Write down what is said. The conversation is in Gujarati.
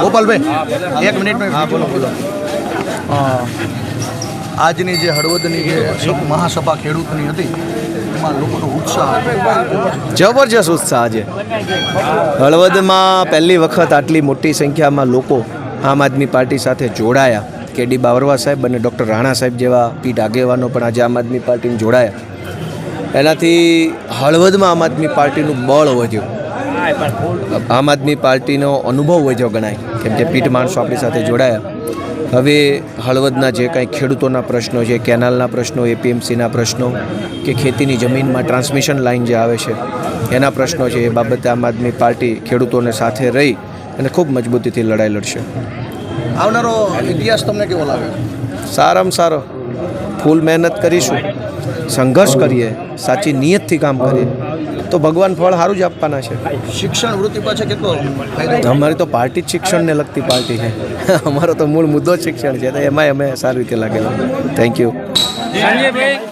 ગોપાલભાઈ, એક મિનિટનો હા, બોલો આજની જે હળવદની જે મહાસભા ખેડૂતની હતી જબરજસ્ત ઉત્સાહ આજે. હળવદમાં પહેલી વખત આટલી મોટી સંખ્યામાં લોકો આમ આદમી પાર્ટી સાથે જોડાયા. કે ડી બાવરવા સાહેબ અને ડૉક્ટર રાણા સાહેબ જેવા પીઠ આગેવાનો પણ આજે આમ આદમી પાર્ટીને જોડાયા. એનાથી હળવદમાં આમ આદમી પાર્ટીનું બળ વધ્યું. આમ આદમી પાર્ટીનો અનુભવ વધ્યો ગણાય કેમ કે પીઠ માણસો આપણી સાથે જોડાયા. હવે હળવદના જે કાંઈ ખેડૂતોના પ્રશ્નો છે કેનાલના પ્રશ્નો એપીએમસીના પ્રશ્નો કે ખેતીની જમીનમાં ટ્રાન્સમિશન લાઇન જે આવે છે એના પ્રશ્નો છે એ બાબતે આમ આદમી પાર્ટી ખેડૂતોને સાથે રહી અને ખૂબ મજબૂતીથી લડાઈ લડશે. આવનારો ઇતિહાસ તમને કેવો લાગે? સારામાં સારો. ફૂલ મહેનત કરીશું સંઘર્ષ કરીએ સાચી નિયતથી કામ કરીએ. તો ભગવાન ફળ સારું જ આપવાના છે. શિક્ષણ વૃત્તિ પાછળ કેટલો અમારી તો પાર્ટી જ શિક્ષણને લગતી પાર્ટી છે. અમારો તો મૂળ મુદ્દો જ શિક્ષણ છે તો એમાંય અમે સારી રીતે લાગેલા. Thank you Sanjaybhai